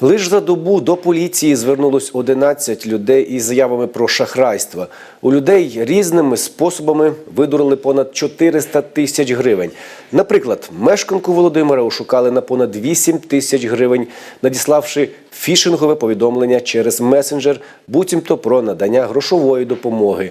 Лиш за добу до поліції звернулось 11 людей із заявами про шахрайство. У людей різними способами видурили понад 400 тисяч гривень. Наприклад, мешканку Володимира ошукали на понад 8 тисяч гривень, надіславши фішингове повідомлення через месенджер, буцімто про надання грошової допомоги.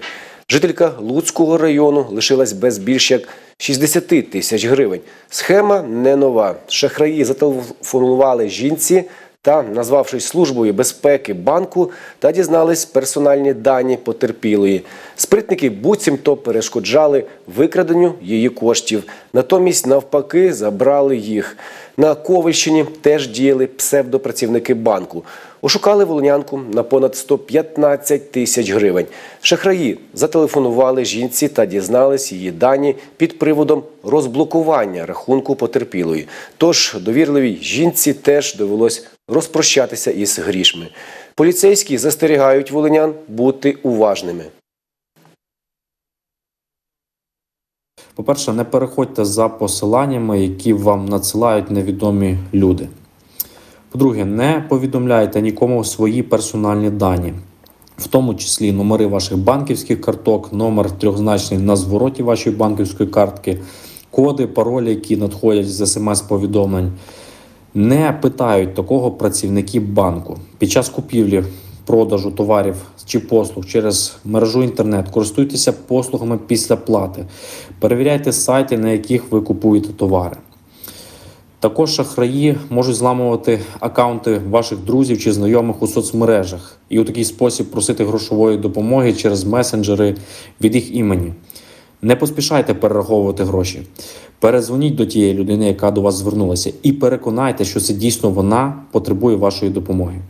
Жителька Луцького району лишилась без більш як 60 тисяч гривень. Схема не нова. Шахраї зателефонували жінці та, назвавшись службою безпеки банку, та дізнались персональні дані потерпілої. Спритники буцімто перешкоджали викраденню її коштів. Натомість, навпаки, забрали їх. На Ковальщині теж діяли псевдопрацівники банку. Ошукали волонянку на понад 115 тисяч гривень. Шахраї зателефонували жінці та дізнались її дані під приводом розблокування рахунку потерпілої. Тож довірливій жінці теж довелось розпрощатися із грішми. Поліцейські застерігають волинян бути уважними. По-перше, не переходьте за посиланнями, які вам надсилають невідомі люди. По-друге, не повідомляйте нікому свої персональні дані, в тому числі номери ваших банківських карток, номер трьохзначний на звороті вашої банківської картки, коди, паролі, які надходять з смс-повідомлень. Не питають такого працівники банку під час купівлі продажу товарів чи послуг через мережу інтернет. Користуйтеся послугами після плати. Перевіряйте сайти, на яких ви купуєте товари. Також шахраї можуть зламувати акаунти ваших друзів чи знайомих у соцмережах і у такий спосіб просити грошової допомоги через месенджери від їх імені. Не поспішайте перераховувати гроші. Перезвоніть до тієї людини, яка до вас звернулася, і переконайте, що це дійсно вона потребує вашої допомоги.